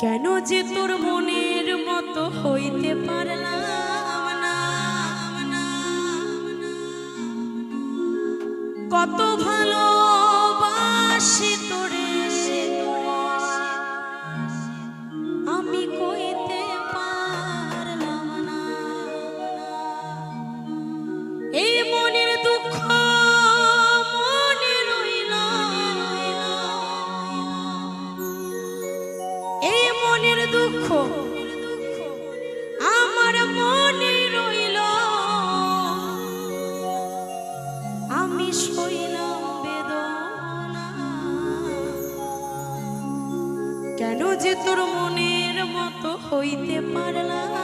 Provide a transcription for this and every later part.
কেন যে তোর মনের মতো হইতে পারলাম না? কত ভালোবাসি কেন যে তোর মনের মতো হইতে পারলাম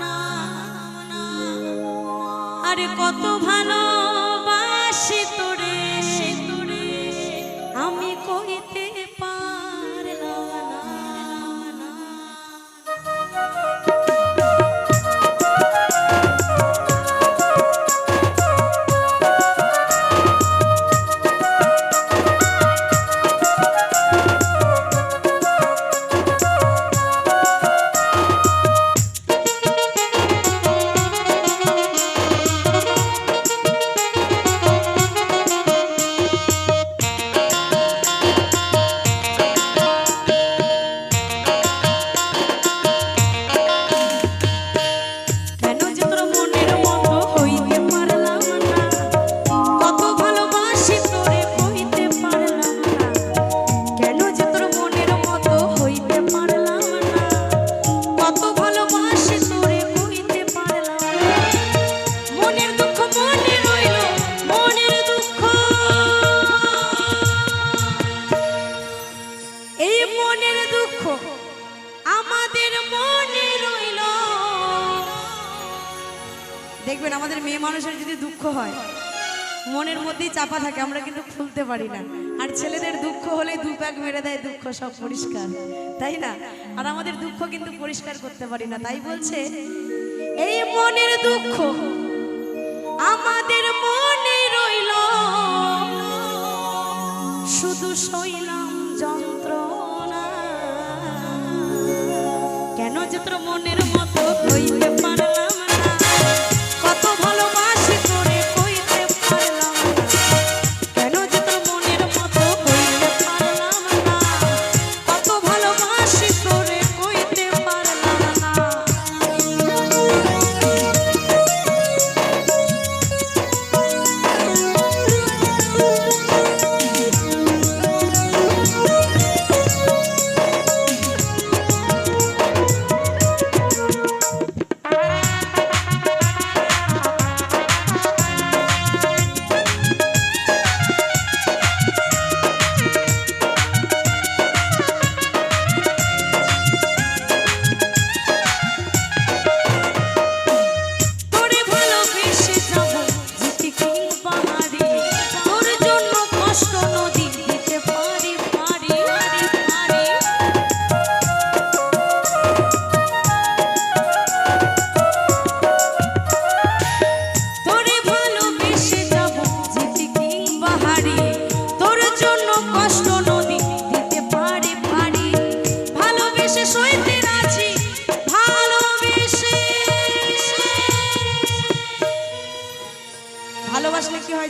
না? আরে কত ভালোবাসি দেখবেন আমাদের মেয়ে মানুষের যদি দুঃখ হয়, মনের মধ্যেই চাপা থাকে, আমরা কিন্তু খুলতে পারি না। আর ছেলেদের দুঃখ হলে দু প্যাক মেরে দেয়, দুঃখ সব পরিষ্কার, তাই না? আর আমাদের দুঃখ কিন্তু পরিষ্কার করতে পারি না। তাই বলছে, এই মনের দুঃখ আমাদের মনে রইল। শুধু সইলাম যন্ত্রণা। কেন যে তোর মনের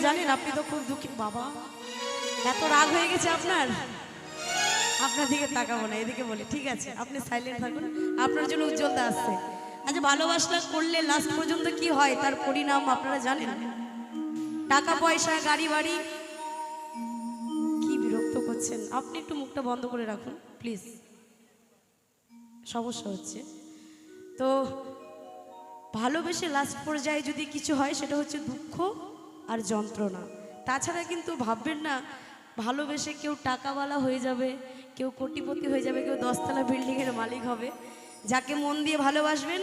জানেন, আপনি তো খুব দুঃখী। বাবা, এত রাগ হয়ে গেছে আপনার। আপনার দিকে তাকাবো না, এদিকে বলি, ঠিক আছে, আপনি সাইলেন্ট থাকুন, আপনার জন্য উজ্জ্বলতা আসছে। আচ্ছা ভালোবাসলা করলে লাস্ট পর্যন্ত কি হয়? তার পরিণাম আপনারা জানেন? টাকা, পয়সা, গাড়ি, বাড়ি। কি বিরক্ত করছেন? আপনি একটু মুখটা বন্ধ করে রাখুন প্লিজ সমস্যা হচ্ছে। তো, ভালোবেসে লাস্ট পর্যায়ে যদি কিছু হয়, সেটা হচ্ছে দুঃখ। আর যন্ত্রণা। তাছাড়া কিন্তু ভাববেন না, ভালোবেসে কেউ টাকাওয়ালা হয়ে যাবে, কেউ কোটিপতি হয়ে যাবে, কেউ দশতলা বিল্ডিংয়ের মালিক হবে। যাকে মন দিয়ে ভালোবাসবেন,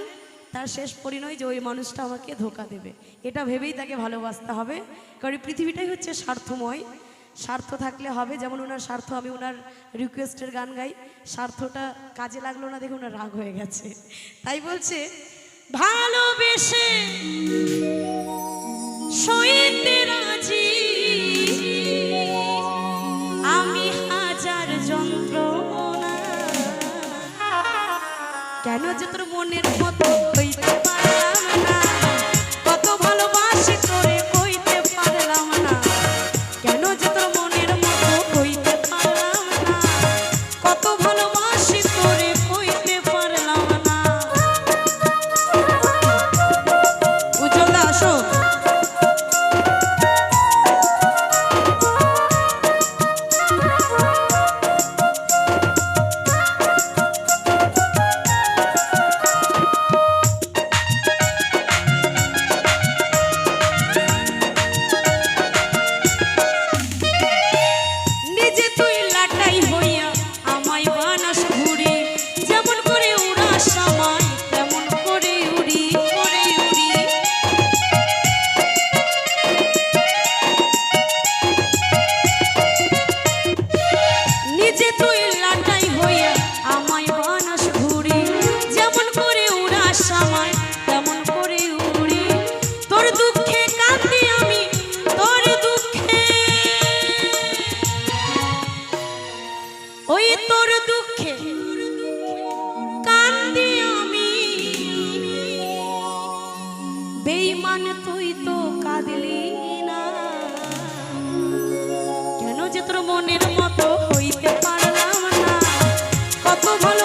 তার শেষ পরিণয় যে ওই মানুষটা আমাকে ধোকা দেবে। এটা ভেবেই তাকে ভালোবাসতে হবে। কারণ পৃথিবীটাই হচ্ছে স্বার্থময়। স্বার্থ থাকলে হবে, যেমন ওনার স্বার্থ, আমি ওনার রিকোয়েস্টের গান গাই। স্বার্থটা কাজে লাগল না, দেখে ওনার রাগ হয়ে গেছে। তাই বলছে, ভালোবেসে সইতে রাজি। আমি হাজার যন্ত্রণা। কেন যে তোর মনের মতো জীবন তুই তো কাঁদলি না। কেন যে তোর মনের মতো হইতে পারলাম না? কত ভালো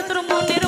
তোর মনে